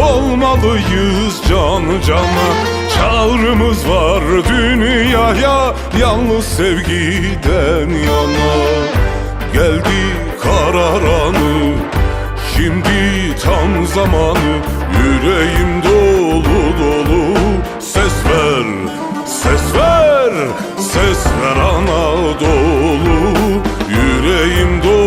olmalıyız can cana. Çağrımız var dünyaya yalnız sevgiden yana. Geldi karar anı Şimdi tam zamanı. Yüreğim dolu dolu Ses ver, ses ver Ses ver Anadolu. Yüreğim dolu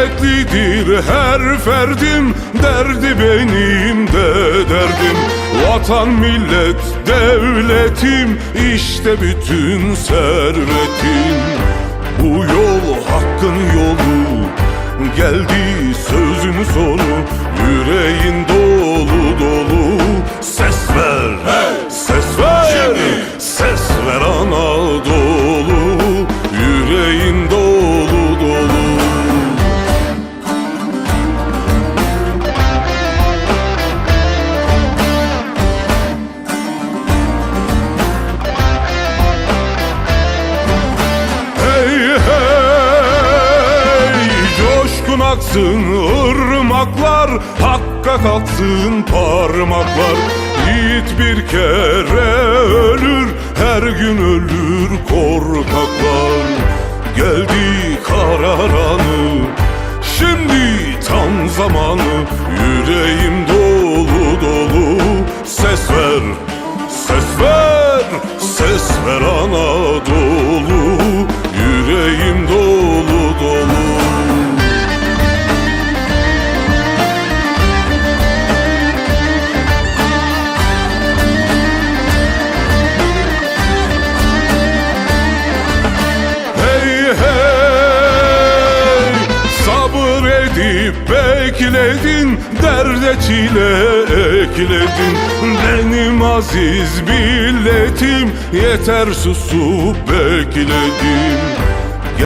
Kıymetlidir her ferdim Derdi benim de derdim. Vatan millet devletim işte bütün servetim. Bu yol hakkın yolu Geldi sözün sonu Yüreğin aksın ırmaklar Hakka kalksın parmaklar. Yiğit bir kere ölür Her gün ölür korkaklar. Geldi karar anı Şimdi tam zamanı Yüreğim Edip bekledin Derde çile ekledin. Benim aziz milletim Yeter susup bekledim